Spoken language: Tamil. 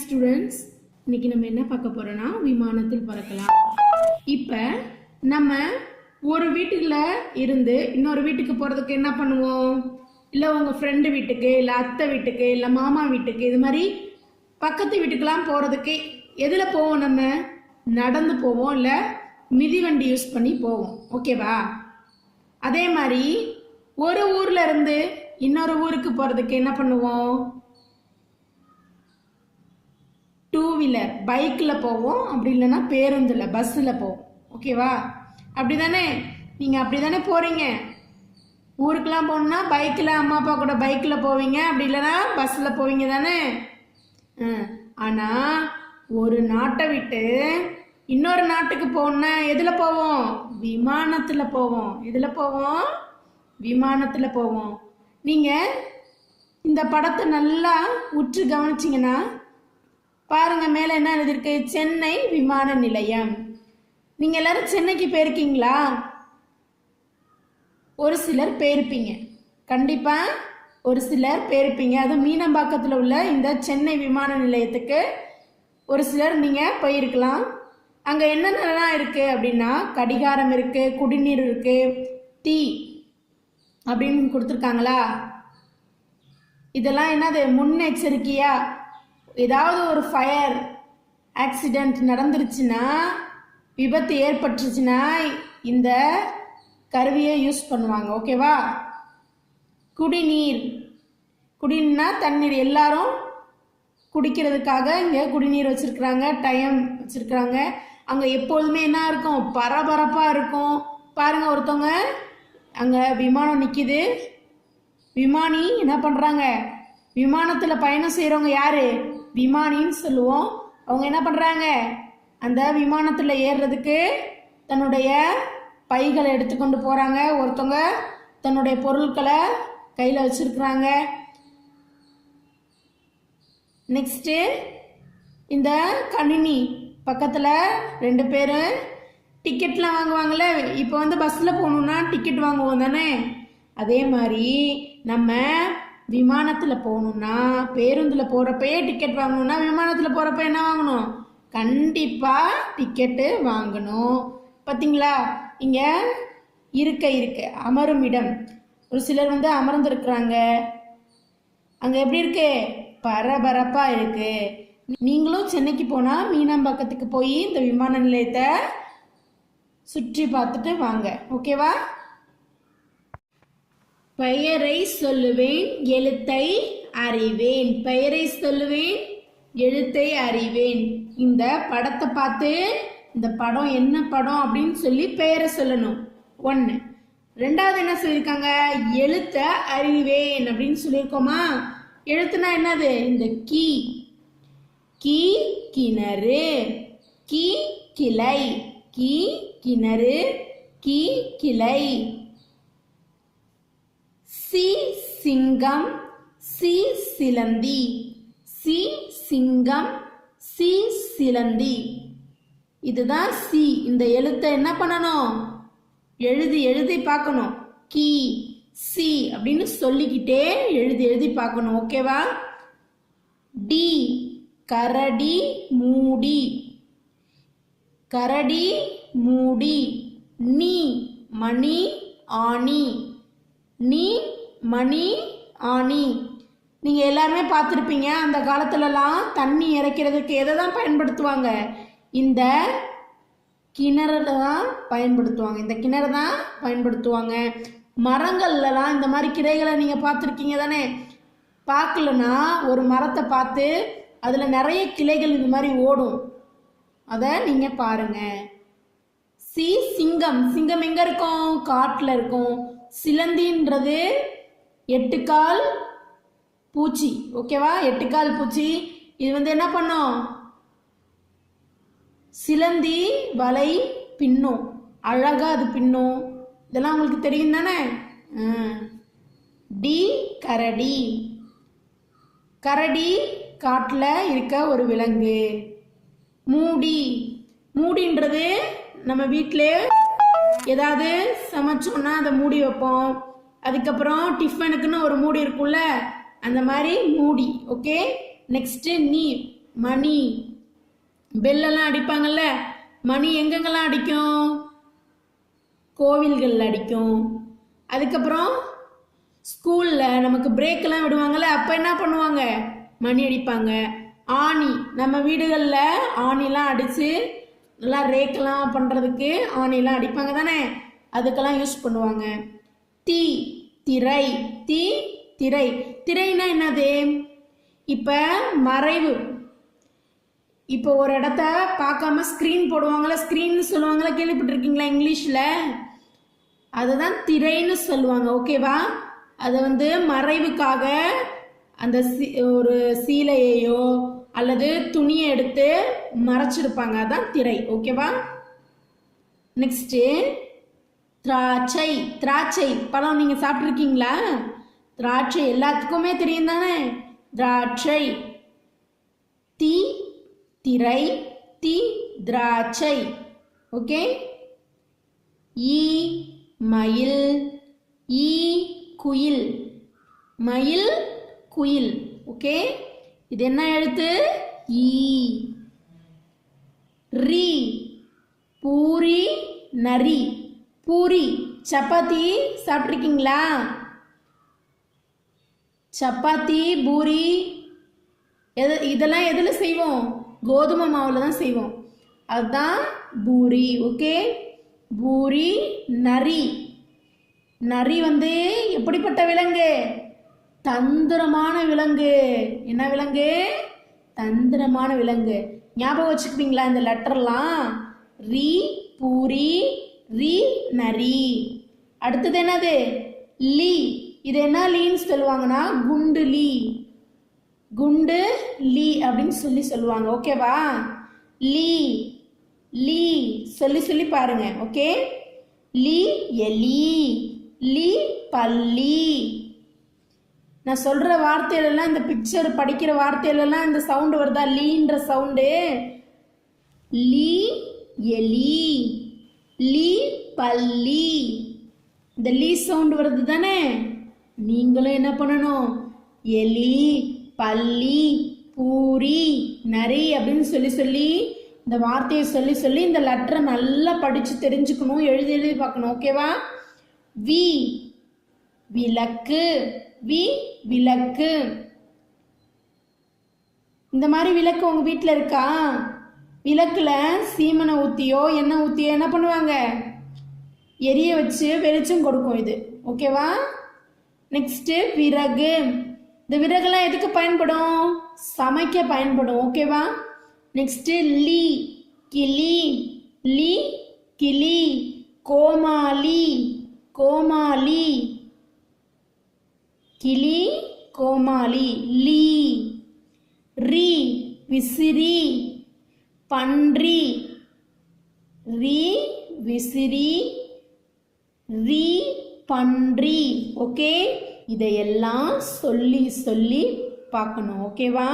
ஸ்டூடெண்ட்ஸ் இன்னைக்கு நம்ம என்ன பார்க்க போறோம்னா விமானத்தில் பறக்கலாம். இப்போ நம்ம ஒரு வீட்டுக்குள்ள இருந்து இன்னொரு வீட்டுக்கு போறதுக்கு என்ன பண்ணுவோம்? இல்லை உங்கள் ஃப்ரெண்டு வீட்டுக்கு இல்லை அத்தை வீட்டுக்கு இல்லை மாமா வீட்டுக்கு இது மாதிரி பக்கத்து வீட்டுக்கெலாம் போகிறதுக்கு எதில் போவோம் நம்ம? நடந்து போவோம் இல்லை மிதிவண்டி யூஸ் பண்ணி போவோம். ஓகேவா அதே மாதிரி ஒரு ஊரில் இருந்து இன்னொரு ஊருக்கு போகிறதுக்கு என்ன பண்ணுவோம்? டூ வீலர் பைக்கில் போவோம் அப்படி இல்லைன்னா பேருந்தில் பஸ்ஸில் போவோம். ஓகேவா அப்படி தானே நீங்கள் அப்படி தானே போகிறீங்க ஊருக்கெலாம் போகணுன்னா பைக்கில் அம்மா அப்பா கூட பைக்கில் போவீங்க. அப்படி இல்லைன்னா பஸ்ஸில் போவீங்க தானே? ஆனால் ஒரு நாட்டை விட்டு இன்னொரு நாட்டுக்கு போகணுன்னா எதில் போவோம்? விமானத்தில் போவோம். எதில் போவோம்? விமானத்தில் போவோம். நீங்கள் இந்த படத்தை நல்லா உற்று கவனிச்சிங்கன்னா பாருங்க மேலே என்ன எழுதியிருக்கு? சென்னை விமான நிலையம். நீங்கள் எல்லாரும் சென்னைக்கு போயிருக்கீங்களா? ஒரு சிலர் போயிருப்பீங்க. கண்டிப்பாக ஒரு சிலர் போயிருப்பீங்க. அதுவும் மீனம்பாக்கத்தில் உள்ள இந்த சென்னை விமான நிலையத்துக்கு ஒரு சிலர் நீங்கள் போயிருக்கலாம். அங்கே என்னென்னலாம் இருக்குது அப்படின்னா கடிகாரம் இருக்குது குடிநீர் இருக்குது டீ அப்படின்னு கொடுத்துருக்காங்களா? இதெல்லாம் என்னது முன்னெச்சரிக்கையாக ஏதாவது ஒரு ஃபயர் ஆக்சிடெண்ட் நடந்துருச்சுன்னா விபத்து ஏற்பட்டுருச்சுன்னா இந்த கருவியை யூஸ் பண்ணுவாங்க. ஓகேவா குடிநீர். குடின்னா தண்ணீர். எல்லாரும் குடிக்கிறதுக்காக இங்கே குடிநீர் வச்சுருக்குறாங்க டைம் வச்சுருக்குறாங்க. அங்கே எப்போதுமே என்ன இருக்கும்? பரபரப்பாக இருக்கும். பாருங்கள் ஒருத்தவங்க அங்கே விமானம் நிற்கிது விமானி என்ன பண்ணுறாங்க விமானத்தில் பயணம் செய்கிறவங்க யாரு? விமானின்னு சொல்லுவோம். அவங்க என்ன பண்ணுறாங்க அந்த விமானத்தில் ஏறுறதுக்கு தன்னுடைய பைகளை எடுத்துக்கொண்டு போகிறாங்க ஒருத்தவங்க தன்னுடைய பொருட்களை கையில் வச்சுருக்குறாங்க. நெக்ஸ்ட்டு இந்த கணினி பக்கத்தில் ரெண்டு பேரும் டிக்கெட்லாம் வாங்குவாங்கள்ல இப்போ வந்து பஸ்ஸில் போகணுன்னா டிக்கெட் வாங்குவோம் தானே? அதே மாதிரி நம்ம விமானத்தில் போகணுன்னா பேருந்தில் போகிறப்பயே டிக்கெட் வாங்கணும்னா விமானத்தில் போகிறப்ப என்ன வாங்கணும்? கண்டிப்பாக டிக்கெட்டு வாங்கணும். பார்த்தீங்களா இங்கே இருக்க இருக்க. அமரும் இடம். ஒரு சிலர் வந்து அமர்ந்திருக்கிறாங்க. அங்கே எப்படி இருக்கு? பரபரப்பாக இருக்கு. நீங்களும் சென்னைக்கு போனால் மீனாம்பாக்கத்துக்கு போய் இந்த விமான நிலையத்தை சுற்றி பார்த்துட்டு வாங்க. ஓகேவா? பெயரை சொல்லுவேன் எழுத்தை அறிவேன். பெயரை சொல்லுவேன் எழுத்தை அறிவேன். இந்த படத்தை பார்த்து இந்த படம் என்ன படம் அப்படின்னு சொல்லி பெயரை சொல்லணும். ஒன்று ரெண்டாவது என்ன சொல்லியிருக்காங்க? எழுத்த அறிவேன் அப்படின்னு சொல்லியிருக்கோமா? எழுத்துனா என்னது? இந்த கீ. கீ கிணறு. கீ கிளை. கீ கிணறு. கீ கிளை. சி சிங்கம் சி சிலந்தி. சி சிங்கம் சி சிலந்தி. இதுதான் சி. இந்த எழுத்தை என்ன பண்ணணும்? எழுதி எழுதி பார்க்கணும். கி சி அப்படின்னு சொல்லிக்கிட்டே எழுதி எழுதி பார்க்கணும். ஓகேவா டி கரடி மூடி. கரடி மூடி. நீ மணி ஆணி. நீ மணி ஆணி. நீங்கள் எல்லாருமே பார்த்துருப்பீங்க அந்த காலத்துலலாம் தண்ணி இறைக்கிறதுக்கு எதை தான் பயன்படுத்துவாங்க? இந்த கிணறு தான் பயன்படுத்துவாங்க. இந்த கிணறு தான் பயன்படுத்துவாங்க. மரங்கள்லலாம் இந்த மாதிரி கிளைகளை நீங்கள் பார்த்துருக்கீங்க தானே? பார்க்கலன்னா ஒரு மரத்தை பார்த்து அதில் நிறைய கிளைகள் இது மாதிரி ஓடும். அதை நீங்கள் பாருங்கள் சி சிங்கம். சிங்கம் எங்கே இருக்கும்? காட்டில் இருக்கும். சிலந்தின்றது எட்டுக்கால் பூச்சி. ஓகேவா? எட்டுக்கால் பூச்சி. இது வந்து என்ன பண்ணும்? சிலந்தி வலை பின்னும் அழகாக அது பின்னும் இதெல்லாம் உங்களுக்கு தெரியும் தானே? டி கரடி. கரடி காட்டில் இருக்க ஒரு விலங்கு. மூடி. மூடின்றது நம்ம வீட்டிலே ஏதாவது சமைச்சோன்னா அதை மூடி வைப்போம். அதுக்கப்புறம் டிஃபனுக்குன்னு ஒரு மூடி இருக்கும்ல அந்த மாதிரி மூடி ஓகே நெக்ஸ்ட்டு நீ மணி பெல்லெல்லாம் அடிப்பாங்கல்ல மணி எங்கெங்கெல்லாம் அடிக்கும்? கோவில்களில் அடிக்கும். அதுக்கப்புறம் ஸ்கூலில் நமக்கு பிரேக்கெல்லாம் விடுவாங்கல்ல அப்போ என்ன பண்ணுவாங்க? மணி அடிப்பாங்க. ஆணி நம்ம வீடுகளில் ஆணிலாம் அடித்து நல்லா ரேக்கெல்லாம் பண்ணுறதுக்கு ஆணிலாம் அடிப்பாங்க தானே? அதுக்கெல்லாம் யூஸ் பண்ணுவாங்க. தீ திரை. தி திரை. திரைனா என்னது? இப்போ மறைவு. இப்போ ஒரு இடத்த பார்க்காம ஸ்க்ரீன் போடுவாங்களா ஸ்க்ரீன்னு சொல்லுவாங்களா கேள்விப்பட்டிருக்கீங்களா இங்கிலீஷில்? அதுதான் திரைன்னு சொல்லுவாங்க ஓகேவா? அது வந்து மறைவுக்காக அந்த ஒரு சீலையையோ அல்லது துணியை எடுத்து மறைச்சிருப்பாங்க அதான் திரை ஓகேவா? நெக்ஸ்ட்டு. திராட்சை திராட்சை. பழம் நீங்கள் சாப்பிட்ருக்கீங்களா திராட்சை எல்லாத்துக்குமே தெரியும் தானே திராட்சை. தீ திரை தி திராட்சை. ஓகே? ஈ மயில். ஈ குயில். மயில் குயில். ஓகே? இது என்ன எழுத்து? ஈ. ரி. பூரி நரி. பூரி சப்பாத்தி சாப்பிட்ருக்கீங்களா சப்பாத்தி பூரி எது இதெல்லாம் எதில் செய்வோம்? கோதுமை மாவில் தான் செய்வோம். அதுதான் பூரி ஓகே? பூரி நரி. நரி வந்து எப்படிப்பட்ட விலங்கு? தந்திரமான விலங்கு. என்ன விலங்கு? தந்திரமான விலங்கு. ஞாபகம் வச்சுக்குவீங்களா இந்த லெட்டர்லாம் ரி பூரி ரி நரி. அடுத்தது என்னது? லீ. இது என்ன லீன்னு சொல்லுவாங்கன்னா குண்டு லீ. குண்டு லீ அப்படின்னு சொல்லி சொல்லுவாங்க. ஓகேவா? லீ. லீ. சொல்லி சொல்லி பாருங்க. ஓகே? லீ எலி. லீ பல்லி. நான் சொல்கிற வார்த்தையிலலாம் இந்த பிக்சர் படிக்கிற வார்த்தையிலலாம் இந்த சவுண்டு வருதா? லீன்ற சவுண்டு லீ எலி. லீ பல்லி. இந்த லீ சவுண்ட் வருது தானே? நீங்களும் என்ன பண்ணணும்? எலி பல்லி பூரி நரி அப்படின்னு சொல்லி சொல்லி இந்த வார்த்தையை சொல்லி சொல்லி இந்த லெட்டரை நல்லா படித்து தெரிஞ்சுக்கணும் எழுதி எழுதி பார்க்கணும் ஓகேவா வி? விளக்கு. வி விளக்கு. இந்த மாதிரி விளக்கு உங்கள் வீட்டில் இருக்கா? விளக்கில் சீமனை ஊற்றியோ எண்ணெய் ஊற்றியோ என்ன பண்ணுவாங்க? எரிய வச்சு வெளிச்சம் கொடுக்கும் இது. ஓகேவா நெக்ஸ்ட்டு விறகு. இந்த விறகுலாம் எதுக்கு பயன்படும்? சமைக்க பயன்படும். ஓகேவா நெக்ஸ்ட்டு லீ. கிளி. லீ கிளி. கோமாளி. கோமாளி. கிளி கோமாளி. லீ. ரி. விசிறி. பன்றி. ரி விசிறி ரி பன்றி. ஓகே? இதையெல்லாம் சொல்லி சொல்லி பார்க்கணும். ஓகேவா?